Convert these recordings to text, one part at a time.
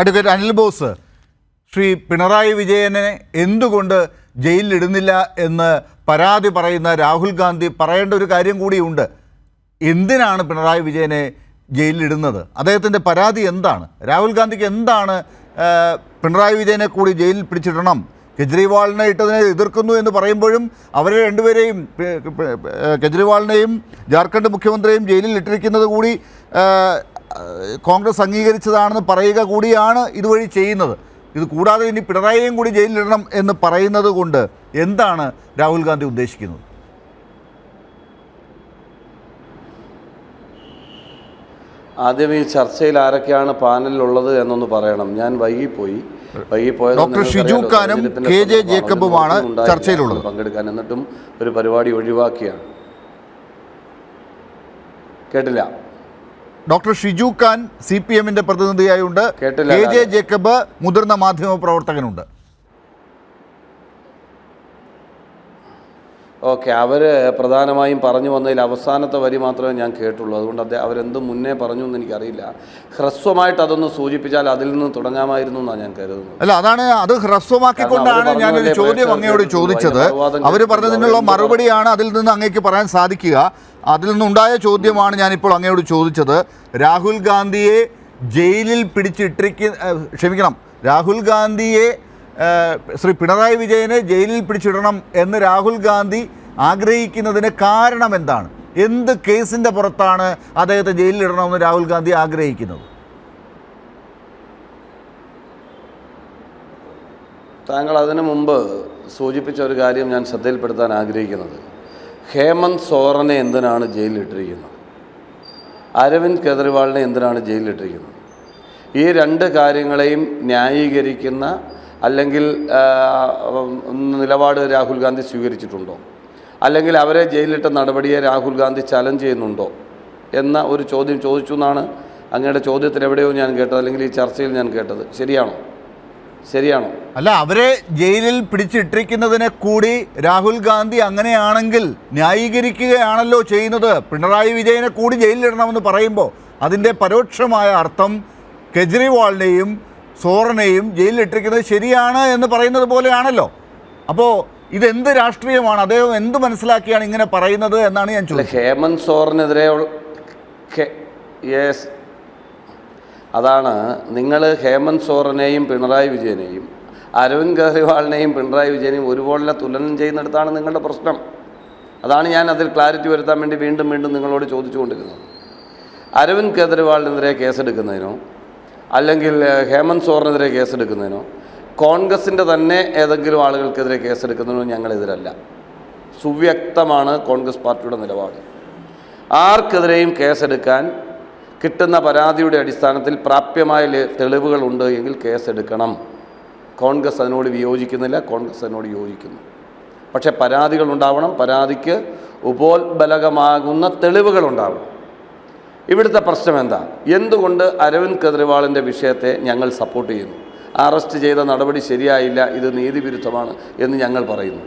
Advocate Anil Bose Shri Pinarayi വിജയനെ എന്തുകൊണ്ട് ജയിലിലിടുന്നില്ല എന്ന് പരാതി പറയുന്ന രാഹുൽ ഗാന്ധി പറയേണ്ട ഒരു കാര്യം കൂടിയുണ്ട് എന്തിനാണ് പിണറായി വിജയനെ ജയിലിലിടുന്നത്? അദ്ദേഹത്തിന്റെ പരാതി എന്താണ്? രാഹുൽ ഗാന്ധിക്ക് എന്താണ് പിണറായി വിജയനെ കൂടി ജയിലിൽ പിടിച്ചിടണം? കെജ്രിവാളിനെ ഇട്ടതിനെ എതിർക്കുന്നു എന്ന് പറയുമ്പോഴും അവരെ രണ്ടുപേരെയും കെജ്രിവാളിനെയും ജാർഖണ്ഡ് മുഖ്യമന്ത്രിയെയും ജയിലിൽ ഇട്ടിരിക്കുന്നത് കൂടി കോൺഗ്രസ് അംഗീകരിച്ചതാണെന്ന് പറയുക കൂടിയാണ് ഇതുവഴി ചെയ്യുന്നത് ഇത് കൂടാതെ ഇനി പിണറായിയും കൂടി ജയിലിലിടണം എന്ന് പറയുന്നത് കൊണ്ട് എന്താണ് രാഹുൽ ഗാന്ധി ഉദ്ദേശിക്കുന്നത് ആദ്യം ഈ ചർച്ചയിൽ ആരൊക്കെയാണ് പാനലിലുള്ളത് എന്നൊന്ന് പറയണം ഞാൻ വൈകിപ്പോയി ഡോക്ടർ. Shiju K J. ജേക്കബുമാണ് ചർച്ചയിലുള്ളത്. പങ്കെടുക്കാൻ എന്നിട്ടും ഒരു പരിപാടി ഒഴിവാക്കിയാണ് കേട്ടില്ല doctor Shiju Khan C P എമ്മിന്റെ പ്രതിനിധിയായുണ്ട്. കെ ജെ ജേക്കബ് മുതിർന്ന മാധ്യമ പ്രവർത്തകനുണ്ട്. ഓക്കെ അവർ പ്രധാനമായും പറഞ്ഞു വന്നതിൽ അവസാനത്തെ വരി മാത്രമേ ഞാൻ കേട്ടുള്ളൂ. അതുകൊണ്ട് അദ്ദേഹം അവരെന്ത് മുന്നേ പറഞ്ഞു എന്ന് എനിക്കറിയില്ല. ഹ്രസ്വമായിട്ട് അതൊന്ന് സൂചിപ്പിച്ചാൽ അതിൽ നിന്ന് തുടങ്ങാമായിരുന്നു എന്നാണ് ഞാൻ കരുതുന്നത്. അല്ല അതാണ് അത് ഹ്രസ്വമാക്കിക്കൊണ്ടാണ് ഞാൻ ഒരു ഞാനൊരു ചോദ്യം അങ്ങയോട് ചോദിച്ചത്. അവർ പറഞ്ഞതിനുള്ള മറുപടിയാണ് അതിൽ നിന്ന് അങ്ങേക്ക് പറയാൻ സാധിക്കുക. അതിൽ നിന്നുണ്ടായ ചോദ്യമാണ് ഞാനിപ്പോൾ അങ്ങയോട് ചോദിച്ചത്. രാഹുൽ ഗാന്ധിയെ ജയിലിൽ പിടിച്ചിട്ടിരിക്കുന്ന ക്ഷമിക്കണം. രാഹുൽ ഗാന്ധിയെ ശ്രീ പിണറായി വിജയനെ ജയിലിൽ പിടിച്ചിടണം എന്ന് രാഹുൽ ഗാന്ധി ആഗ്രഹിക്കുന്നതിന് കാരണം എന്താണ്? എന്ത് കേസിന്റെ പുറത്താണ് അദ്ദേഹത്തെ ജയിലിലിടണമെന്ന് രാഹുൽ ഗാന്ധി ആഗ്രഹിക്കുന്നത്? താങ്കൾ അതിനു മുമ്പ് സൂചിപ്പിച്ച ഒരു കാര്യം ഞാൻ ശ്രദ്ധയിൽപ്പെടുത്താൻ ആഗ്രഹിക്കുന്നത്. ഹേമന്ത് സോറനെ എന്തിനാണ് ജയിലിലിട്ടിരിക്കുന്നത്? അരവിന്ദ് കെജ്രിവാളിനെ എന്തിനാണ് ജയിലിലിട്ടിരിക്കുന്നത്? ഈ രണ്ട് കാര്യങ്ങളെയും ന്യായീകരിക്കുന്ന അല്ലെങ്കിൽ നിലപാട് രാഹുൽ ഗാന്ധി സ്വീകരിച്ചിട്ടുണ്ടോ? അല്ലെങ്കിൽ അവരെ ജയിലിലിട്ട നടപടിയെ രാഹുൽ ഗാന്ധി ചലഞ്ച് ചെയ്യുന്നുണ്ടോ? എന്ന ഒരു ചോദ്യം ചോദിച്ചു എന്നാണ് അങ്ങയുടെ ചോദ്യത്തിൽ എവിടെയോ ഞാൻ കേട്ടത് അല്ലെങ്കിൽ ഈ ചർച്ചയിൽ ഞാൻ കേട്ടത്. ശരിയാണോ? ശരിയാണോ? അല്ല അവരെ ജയിലിൽ പിടിച്ചിട്ടിരിക്കുന്നതിനെ കൂടി രാഹുൽ ഗാന്ധി അങ്ങനെയാണെങ്കിൽ ന്യായീകരിക്കുകയാണല്ലോ ചെയ്യുന്നത്. പിണറായി വിജയനെ കൂടി ജയിലിലിടണമെന്ന് പറയുമ്പോൾ അതിന്റെ പരോക്ഷമായ അർത്ഥം കെജ്രിവാളിനെയും സോറനെയും ജയിലിലിട്ടിരിക്കുന്നത് ശരിയാണ് എന്ന് പറയുന്നത് പോലെയാണല്ലോ. അപ്പോൾ ഇതെന്ത് രാഷ്ട്രീയമാണ്? അദ്ദേഹം എന്ത് മനസ്സിലാക്കിയാണ് ഇങ്ങനെ പറയുന്നത് എന്നാണ് ഞാൻ ചോദിച്ചത്. ഹേമന്ത് സോറിനെതിരെ യെസ്. അതാണ് നിങ്ങൾ ഹേമന്ത് സോറിനെയും പിണറായി വിജയനെയും അരവിന്ദ് കെജ്രിവാളിനെയും പിണറായി വിജയനെയും ഒരുപോലെ തുലനം ചെയ്യുന്നിടത്താണ് നിങ്ങളുടെ പ്രശ്നം. അതാണ് ഞാൻ അതിൽ ക്ലാരിറ്റി വരുത്താൻ വേണ്ടി വീണ്ടും വീണ്ടും നിങ്ങളോട് ചോദിച്ചുകൊണ്ടിരുന്നത്. അരവിന്ദ് കെജ്രിവാളിനെതിരെ കേസെടുക്കുന്നതിനോ അല്ലെങ്കിൽ ഹേമന്ത് സോറിനെതിരെ കേസെടുക്കുന്നതിനോ കോൺഗ്രസിന്റെ തന്നെ ഏതെങ്കിലും ആളുകൾക്കെതിരെ കേസെടുക്കുന്നതിനോ ഞങ്ങളെതിരല്ല. സുവ്യക്തമാണ് കോൺഗ്രസ് പാർട്ടിയുടെ നിലപാട്. ആർക്കെതിരെയും കേസെടുക്കാൻ കിട്ടുന്ന പരാതിയുടെ അടിസ്ഥാനത്തിൽ പ്രാപ്യമായ തെളിവുകൾ തെളിവുകളുണ്ട് എങ്കിൽ കേസെടുക്കണം. കോൺഗ്രസ് അതിനോട് വിയോജിക്കുന്നില്ല കോൺഗ്രസ് അതിനോട് യോജിക്കുന്നു. പക്ഷേ പരാതികൾ ഉണ്ടാവണം പരാതിക്ക് ഉപോത്ബലകമാകുന്ന തെളിവുകൾ ഉണ്ടാവണം. ഇവിടുത്തെ പ്രശ്നം എന്താ? എന്തുകൊണ്ട് അരവിന്ദ് കെജ്രിവാളിന്റെ വിഷയത്തെ ഞങ്ങൾ സപ്പോർട്ട് ചെയ്യുന്നു? അറസ്റ്റ് ചെയ്ത നടപടി ശരിയായില്ല ഇത് നീതിവിരുദ്ധമാണ് എന്ന് ഞങ്ങൾ പറയുന്നു.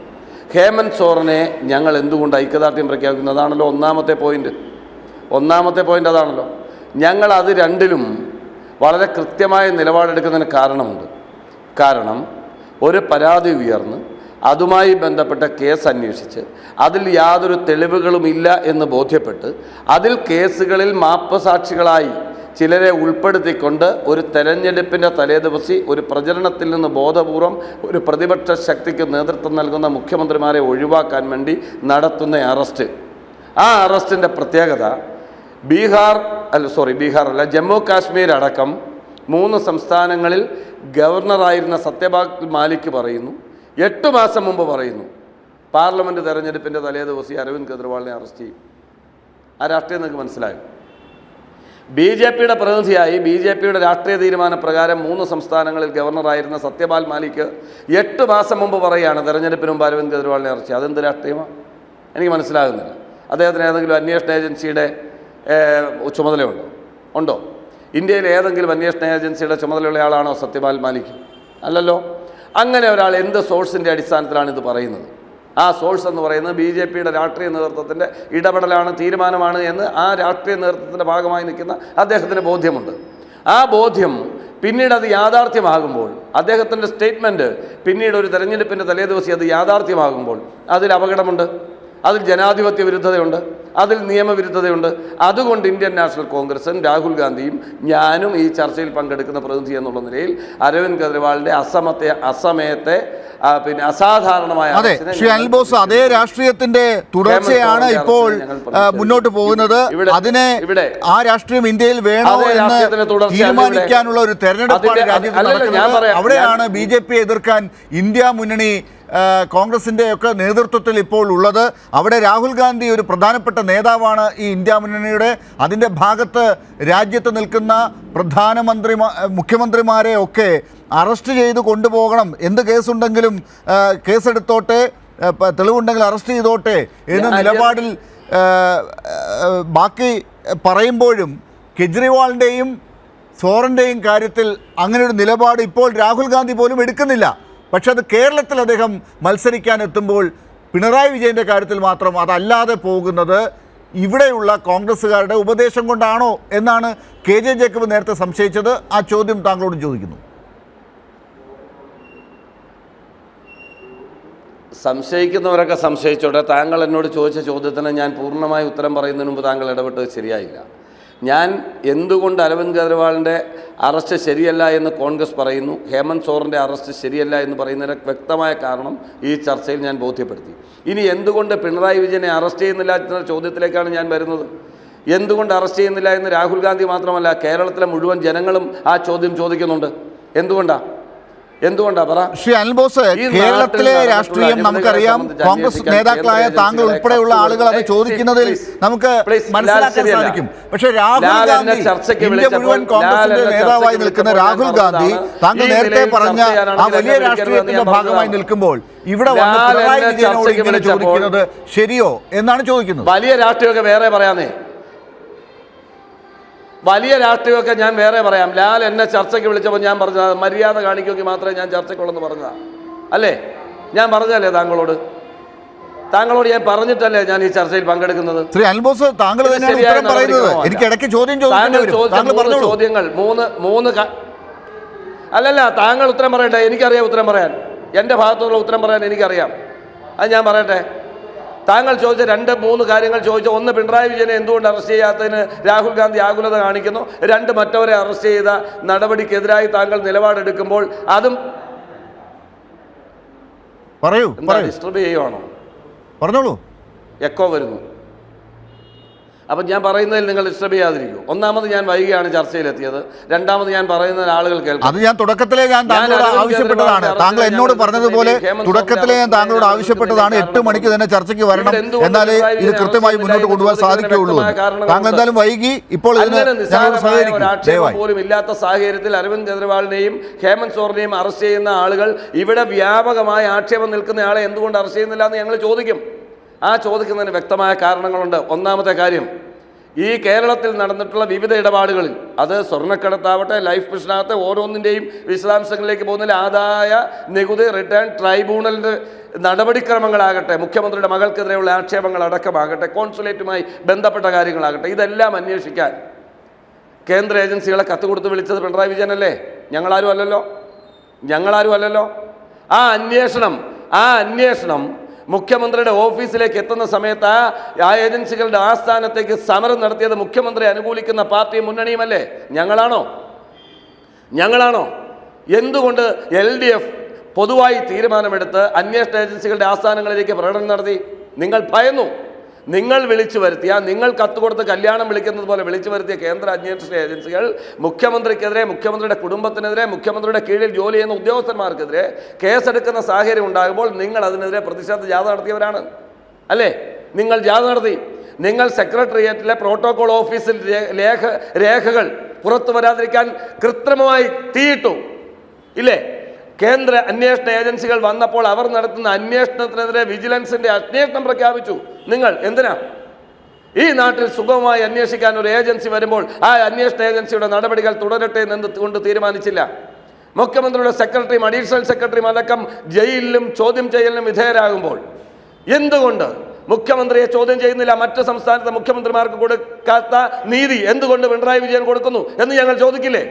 ഹേമന്ത് സോറനെ ഞങ്ങൾ എന്തുകൊണ്ട് ഐക്യദാർഢ്യം പ്രഖ്യാപിക്കുന്നു? അതാണല്ലോ ഒന്നാമത്തെ പോയിന്റ് ഒന്നാമത്തെ പോയിന്റ് അതാണല്ലോ. ഞങ്ങൾ അത് രണ്ടിലും വളരെ കൃത്യമായ നിലപാടെടുക്കുന്നതിന് കാരണമുണ്ട്. കാരണം ഒരു പരാതി ഉയർന്ന് അതുമായി ബന്ധപ്പെട്ട കേസ് അന്വേഷിച്ച് അതിൽ യാതൊരു തെളിവുകളും ഇല്ല എന്ന് ബോധ്യപ്പെട്ട് അതിൽ കേസുകളിൽ മാപ്പ് സാക്ഷികളായി ചിലരെ ഉൾപ്പെടുത്തിക്കൊണ്ട് ഒരു തെരഞ്ഞെടുപ്പിന്റെ തലേദിവസി ഒരു പ്രചരണത്തിൽ നിന്ന് ബോധപൂർവം ഒരു പ്രതിപക്ഷ ശക്തിക്ക് നേതൃത്വം നൽകുന്ന മുഖ്യമന്ത്രിമാരെ ഒഴിവാക്കാൻ വേണ്ടി നടത്തുന്ന അറസ്റ്റ്. ആ അറസ്റ്റിന്റെ പ്രത്യേകത ബീഹാർ അല്ല സോറി ബീഹാർ അല്ല ജമ്മു കാശ്മീർ അടക്കം മൂന്ന് സംസ്ഥാനങ്ങളിൽ ഗവർണറായിരുന്ന സത്യപാൽ മാലിക് പറയുന്നു. എട്ട് മാസം മുമ്പ് പറയുന്നു. പാർലമെന്റ് തെരഞ്ഞെടുപ്പിന്റെ തലേ ദിവസം അരവിന്ദ് കെജ്രിവാളിനെ അറസ്റ്റ് ചെയ്യും. ആ രാഷ്ട്രീയം നിങ്ങൾക്ക് മനസ്സിലായോ? ബി ജെ പിയുടെ പ്രതിനിധിയായി ബി ജെ പിയുടെ രാഷ്ട്രീയ തീരുമാനപ്രകാരം മൂന്ന് സംസ്ഥാനങ്ങളിൽ ഗവർണറായിരുന്ന സത്യപാൽ മാലിക് എട്ട് മാസം മുമ്പ് പറയുകയാണ് തെരഞ്ഞെടുപ്പിന് മുമ്പ് അരവിന്ദ് കെജ്രിവാളിനെ അറസ്റ്റ് ചെയ്യും. അതെന്ത് രാഷ്ട്രീയമാണ് എനിക്ക് മനസ്സിലാകുന്നില്ല. അദ്ദേഹത്തിന് ഏതെങ്കിലും അന്വേഷണ ഏജൻസിയുടെ ചുമതലയുണ്ടോ? ഉണ്ടോ? ഇന്ത്യയിൽ ഏതെങ്കിലും അന്വേഷണ ഏജൻസിയുടെ ചുമതലയുള്ള ആളാണോ സത്യപാൽ മാലിക്? അല്ലല്ലോ. അങ്ങനെ ഒരാൾ എന്ത് സോഴ്സിന്റെ അടിസ്ഥാനത്തിലാണ് ഇത് പറയുന്നത്? ആ സോഴ്സ് എന്ന് പറയുന്നത് ബി ജെ പിയുടെ രാഷ്ട്രീയ നേതൃത്വത്തിന്റെ ഇടപെടലാണ് തീരുമാനമാണ് എന്ന് ആ രാഷ്ട്രീയ നേതൃത്വത്തിന്റെ ഭാഗമായി നിൽക്കുന്ന അദ്ദേഹത്തിന് ബോധ്യമുണ്ട്. ആ ബോധ്യം പിന്നീട് അത് യാഥാർത്ഥ്യമാകുമ്പോൾ അദ്ദേഹത്തിന്റെ സ്റ്റേറ്റ്മെന്റ് പിന്നീട് ഒരു തെരഞ്ഞെടുപ്പിന്റെ തലേദിവസം അത് യാഥാർത്ഥ്യമാകുമ്പോൾ അതിൽ അപകടമുണ്ട് അതിൽ ജനാധിപത്യ വിരുദ്ധതയുണ്ട് അതിൽ നിയമവിരുദ്ധതയുണ്ട്. അതുകൊണ്ട് ഇന്ത്യൻ നാഷണൽ കോൺഗ്രസും രാഹുൽ ഗാന്ധിയും ഞാനും ഈ ചർച്ചയിൽ പങ്കെടുക്കുന്ന പ്രതിനിധി എന്നുള്ള നിലയിൽ അരവിന്ദ് കെജ്രിവാളിന്റെ അസമത്തെ അസമയത്തെ പിന്നെ അസാധാരണമായ അതെ ശ്രീ ഞങ്ങൾ അനിൽ ബോസ് അതേ രാഷ്ട്രീയത്തിന്റെ തുടർച്ചയാണ് ഇപ്പോൾ. മുന്നോട്ട് പോകുന്നത്. അതിനെ ഇവിടെ ആ രാഷ്ട്രീയം ഇന്ത്യയിൽ വേണോ എന്ന് തീരുമാനിക്കാനുള്ള ഒരു തെരഞ്ഞെടുപ്പാണ് രാജ്യത്ത് നടക്കുന്നത്. അവിടെയാണ് ബി ജെ പി എതിർക്കാൻ ഇന്ത്യ മുന്നണി ആ, കോൺഗ്രസിന്റെ ഒക്കെ നേതൃത്വത്തിൽ ഇപ്പോൾ ഉള്ളത്. അവിടെ രാഹുൽ ഗാന്ധി ഒരു പ്രധാനപ്പെട്ട നേതാവാണ് ഈ ഇന്ത്യ മുന്നണിയുടെ. അതിന്റെ ഭാഗത്ത് രാജ്യത്ത് നിൽക്കുന്ന പ്രധാനമന്ത്രി മുഖ്യമന്ത്രിമാരെ ഒക്കെ അറസ്റ്റ് ചെയ്ത് കൊണ്ടുപോകണം. എന്ത് കേസുണ്ടെങ്കിലും കേസെടുത്തോട്ടെ തെളിവുണ്ടെങ്കിൽ അറസ്റ്റ് ചെയ്തോട്ടെ എന്ന നിലപാടിൽ ബാക്കി പറയുമ്പോഴും കെജ്രിവാളിന്റെയും സോറിന്റെയും കാര്യത്തിൽ അങ്ങനെ ഒരു നിലപാട് ഇപ്പോൾ രാഹുൽ ഗാന്ധി പോലും എടുക്കുന്നില്ല. പക്ഷെ അത് കേരളത്തിൽ അദ്ദേഹം മത്സരിക്കാൻ എത്തുമ്പോൾ പിണറായി വിജയന്റെ കാര്യത്തിൽ മാത്രം അതല്ലാതെ പോകുന്നത് ഇവിടെയുള്ള കോൺഗ്രസ്സുകാരുടെ ഉപദേശം കൊണ്ടാണോ എന്നാണ് കെ ജെ ജേക്കബ് നേരത്തെ സംശയിച്ചത്. ആ ചോദ്യം താങ്കളോട് ചോദിക്കുന്നു. സംശയിക്കുന്നവരൊക്കെ സംശയിച്ചോട്ടെ. താങ്കൾ എന്നോട് ചോദിച്ച ചോദ്യത്തിന് ഞാൻ പൂർണമായി ഉത്തരം പറയുന്നതിന് മുമ്പ് താങ്കൾ ഇടപെട്ടത് ശരിയായില്ല. ഞാൻ എന്തുകൊണ്ട് അരവിന്ദ് കെജ്രിവാളിന്റെ അറസ്റ്റ് ശരിയല്ല എന്ന് കോൺഗ്രസ് പറയുന്നു. ഹേമന്ത് സോറിന്റെ അറസ്റ്റ് ശരിയല്ല എന്ന് പറയുന്നതിന് വ്യക്തമായ കാരണം ഈ ചർച്ചയിൽ ഞാൻ ബോധ്യപ്പെടുത്തി. ഇനി എന്തുകൊണ്ട് പിണറായി വിജയനെ അറസ്റ്റ് ചെയ്യുന്നില്ല എന്ന ചോദ്യത്തിലേക്കാണ് ഞാൻ വരുന്നത്? എന്തുകൊണ്ട് അറസ്റ്റ് ചെയ്യുന്നില്ല എന്ന് രാഹുൽ ഗാന്ധി മാത്രമല്ല കേരളത്തിലെ മുഴുവൻ ജനങ്ങളും ആ ചോദ്യം ചോദിക്കുന്നുണ്ട്. എന്തുകൊണ്ടാ? എന്തുകൊണ്ടാ പറ? ശ്രീ അനിൽ ബോസ് ഈ നാട്ടിൽ കേരളത്തിലെ രാഷ്ട്രീയം നമുക്കറിയാം കോൺഗ്രസ് നേതാക്കളായ താങ്കൾ ഉൾപ്പെടെയുള്ള ആളുകൾ അത് ചോദിക്കുന്നതിൽ നമുക്ക് മനസ്സിലാക്കാൻ സാധിക്കും. പക്ഷേ രാഹുൽ ഗാന്ധി ഇന്ത്യ മുഴുവൻ കോൺഗ്രസിന്റെ നേതാവായി നിൽക്കുന്ന രാഹുൽ ഗാന്ധി താങ്കൾ നേരത്തെ പറഞ്ഞ ആ വലിയ രാഷ്ട്രീയത്തിന്റെ ഭാഗമായി നിൽക്കുമ്പോൾ ഇവിടെ വന്ന് ലാൽ പിണറായി വിജയനോട് ഇങ്ങനെ ചോദിക്കുന്നത് ശരിയോ എന്നാണ് ചോദിക്കുന്നത്? വലിയ രാഷ്ട്രീയമൊക്കെ വേറെ പറയാന്നേ. വലിയ രാഷ്ട്രീയമൊക്കെ ഞാൻ വേറെ പറയാം. ലാൽ എന്നെ ചർച്ചയ്ക്ക് വിളിച്ചപ്പോൾ ഞാൻ പറഞ്ഞത് മര്യാദ കാണിക്കുമെങ്കിൽ മാത്രമേ ഞാൻ ചർച്ചയ്ക്കുള്ളെന്ന് പറഞ്ഞതാ. അല്ലേ? ഞാൻ പറഞ്ഞല്ലേ താങ്കളോട്? താങ്കളോട് ഞാൻ പറഞ്ഞിട്ടല്ലേ ഞാൻ ഈ ചർച്ചയിൽ പങ്കെടുക്കുന്നത്? ശ്രീ അൽബോസ് ബോസ് താങ്കൾ. എനിക്ക് ഇടയ്ക്ക് ചോദ്യം ചോദിച്ച ചോദ്യങ്ങൾ മൂന്ന് മൂന്ന് അല്ലല്ല താങ്കൾ ഉത്തരം പറയട്ടെ എനിക്കറിയാം ഉത്തരം പറയാൻ. എന്റെ ഭാഗത്തുനിന്നുള്ള ഉത്തരം പറയാൻ എനിക്കറിയാം. അത് ഞാൻ പറയട്ടെ? താങ്കൾ ചോദിച്ച രണ്ട് മൂന്ന് കാര്യങ്ങൾ ചോദിച്ച ഒന്ന് പിണറായി വിജയനെ എന്തുകൊണ്ട് അറസ്റ്റ് ചെയ്യാത്തതിന് രാഹുൽ ഗാന്ധി ആകുലത കാണിക്കുന്നു. രണ്ട് മറ്റവരെ അറസ്റ്റ് ചെയ്ത നടപടിക്കെതിരായി താങ്കൾ നിലപാടെടുക്കുമ്പോൾ അതും പറയൂ ഡിസ്റ്റർബ് ചെയ്യുവാണോ? പറഞ്ഞോളൂ. എക്കോ വരുന്നു. അപ്പം ഞാൻ പറയുന്നതിൽ നിങ്ങൾ ഡിസ്റ്റർബ് ചെയ്യാതിരിക്കും ഒന്നാമത് ഞാൻ വൈകിയാണ് ചർച്ചയിലെത്തിയത്. രണ്ടാമത് ഞാൻ പറയുന്ന ആളുകൾ കേൾക്കും. അത് ഞാൻ തുടക്കത്തിലേ ഞാൻ താങ്കളോട് ആവശ്യപ്പെട്ടതാണ്. താങ്കൾ എന്നോട് പറഞ്ഞതുപോലെ തുടക്കത്തിലെ ഞാൻ താങ്കളോട് ആവശ്യപ്പെട്ടതാണ്. എട്ട് മണിക്ക് തന്നെ ചർച്ചയ്ക്ക് വരണം. എന്നാലേ ഇത് കൃത്യമായി മുന്നോട്ട് കൊണ്ടുപോകാൻ സാധിക്കുകയുള്ളൂ. താങ്കൾ എന്തായാലും വൈകി ഇപ്പോൾ പോലും ഇല്ലാത്ത സാഹചര്യത്തിൽ അരവിന്ദ് കെജ്രിവാളിനെയും ഹേമന്ത് സോറിനെയും അറസ്റ്റ് ചെയ്യുന്ന ആളുകൾ ഇവിടെ വ്യാപകമായി ആക്ഷേപം നിൽക്കുന്ന ആളെ എന്തുകൊണ്ട് അറസ്റ്റ് ചെയ്യുന്നില്ല എന്ന് ഞങ്ങൾ ചോദിക്കും. ആ ചോദിക്കുന്നതിന് വ്യക്തമായ കാരണങ്ങളുണ്ട്. ഒന്നാമത്തെ കാര്യം ഈ കേരളത്തിൽ നടന്നിട്ടുള്ള വിവിധ ഇടപാടുകളിൽ അത് സ്വർണക്കടത്താവട്ടെ ലൈഫ് മിഷനാകട്ടെ ഓരോന്നിന്റെയും വിശദാംശങ്ങളിലേക്ക് പോകുന്നതിൽ ആദായ നികുതി റിട്ടേൺ ട്രൈബ്യൂണലിന്റെ നടപടിക്രമങ്ങളാകട്ടെ മുഖ്യമന്ത്രിയുടെ മകൾക്കെതിരെയുള്ള ആക്ഷേപങ്ങൾ അടക്കമാകട്ടെ കോൺസുലേറ്റുമായി ബന്ധപ്പെട്ട കാര്യങ്ങളാകട്ടെ ഇതെല്ലാം അന്വേഷിക്കാൻ കേന്ദ്ര ഏജൻസികളെ കത്ത് കൊടുത്ത് വിളിച്ചത് പിണറായി വിജയനല്ലേ ഞങ്ങളാരും അല്ലല്ലോ? ഞങ്ങളാരും അല്ലല്ലോ? ആ അന്വേഷണം ആ അന്വേഷണം മുഖ്യമന്ത്രിയുടെ ഓഫീസിലേക്ക് എത്തുന്ന സമയത്ത് ആ ഏജൻസികളുടെ ആസ്ഥാനത്തേക്ക് സമരം നടത്തിയത് മുഖ്യമന്ത്രി അനുകൂലിക്കുന്ന പാർട്ടി മുന്നണിയുമല്ലേ? ഞങ്ങളാണോ? ഞങ്ങളാണോ? എന്തുകൊണ്ട് എൽ ഡി എഫ് പൊതുവായി തീരുമാനമെടുത്ത് അന്വേഷണ ഏജൻസികളുടെ ആസ്ഥാനങ്ങളിലേക്ക് പ്രകടനം നടത്തി? നിങ്ങൾ ഭയന്നു. നിങ്ങൾ വിളിച്ചു വരുത്തിയ നിങ്ങൾ കത്ത് കൊടുത്ത് കല്യാണം വിളിക്കുന്നത് പോലെ വിളിച്ചു വരുത്തിയ കേന്ദ്ര അന്വേഷണ ഏജൻസികൾ മുഖ്യമന്ത്രിക്കെതിരെ മുഖ്യമന്ത്രിയുടെ കുടുംബത്തിനെതിരെ മുഖ്യമന്ത്രിയുടെ കീഴിൽ ജോലി ചെയ്യുന്ന ഉദ്യോഗസ്ഥന്മാർക്കെതിരെ കേസെടുക്കുന്ന സാഹചര്യം ഉണ്ടാകുമ്പോൾ നിങ്ങൾ അതിനെതിരെ പ്രതിഷേധ ജാഥ നടത്തിയവരാണ്. അല്ലേ? നിങ്ങൾ ജാഥ നടത്തി. നിങ്ങൾ സെക്രട്ടേറിയറ്റിലെ പ്രോട്ടോകോൾ ഓഫീസിൽ രേഖ രേഖകൾ പുറത്തു വരാതിരിക്കാൻ കൃത്രിമമായി തീയിട്ടു. ഇല്ലേ? കേന്ദ്ര അന്വേഷണ ഏജൻസികൾ വന്നപ്പോൾ അവർ നടത്തുന്ന അന്വേഷണത്തിനെതിരെ വിജിലൻസിന്റെ അന്വേഷണം പ്രഖ്യാപിച്ചു. നിങ്ങൾ എന്തിനാ? ഈ നാട്ടിൽ സുഗമമായി അന്വേഷിക്കാൻ ഒരു ഏജൻസി വരുമ്പോൾ ആ അന്വേഷണ ഏജൻസിയുടെ നടപടികൾ തുടരട്ടെ എന്ന് കൊണ്ട് തീരുമാനിച്ചില്ല. മുഖ്യമന്ത്രിയുടെ സെക്രട്ടറിയും അഡീഷണൽ സെക്രട്ടറിയും അടക്കം ജയിലിലും ചോദ്യം ചെയ്യലിനും വിധേയരാകുമ്പോൾ എന്തുകൊണ്ട് മുഖ്യമന്ത്രിയെ ചോദ്യം ചെയ്യുന്നില്ല? മറ്റ് സംസ്ഥാനത്തെ മുഖ്യമന്ത്രിമാർക്ക് കൊടുക്കാത്ത നീതി എന്തുകൊണ്ട് പിണറായി വിജയൻ കൊടുക്കുന്നു എന്ന് ഞങ്ങൾ ചോദിക്കില്ലേ?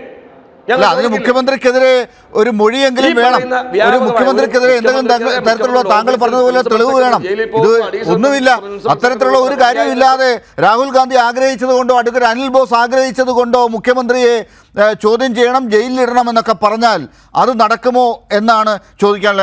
അതിന്. മുഖ്യമന്ത്രിക്കെതിരെ ഒരു മൊഴിയെങ്കിലും വേണം. ഒരു മുഖ്യമന്ത്രിക്കെതിരെ എന്തെങ്കിലും തരത്തിലുള്ള താങ്കൾ പറഞ്ഞതുപോലെ തെളിവ് വേണം. ഇത് ഒന്നുമില്ല. അത്തരത്തിലുള്ള ഒരു കാര്യമില്ലാതെ രാഹുൽ ഗാന്ധി ആഗ്രഹിച്ചത് കൊണ്ടോ അടുക്കൽ അനിൽ ബോസ് ആഗ്രഹിച്ചത് കൊണ്ടോ മുഖ്യമന്ത്രിയെ ചോദ്യം ചെയ്യണം ജയിലിലിടണം എന്നൊക്കെ പറഞ്ഞാൽ അത് നടക്കുമോ എന്നാണ് ചോദിക്കാനുള്ളത്.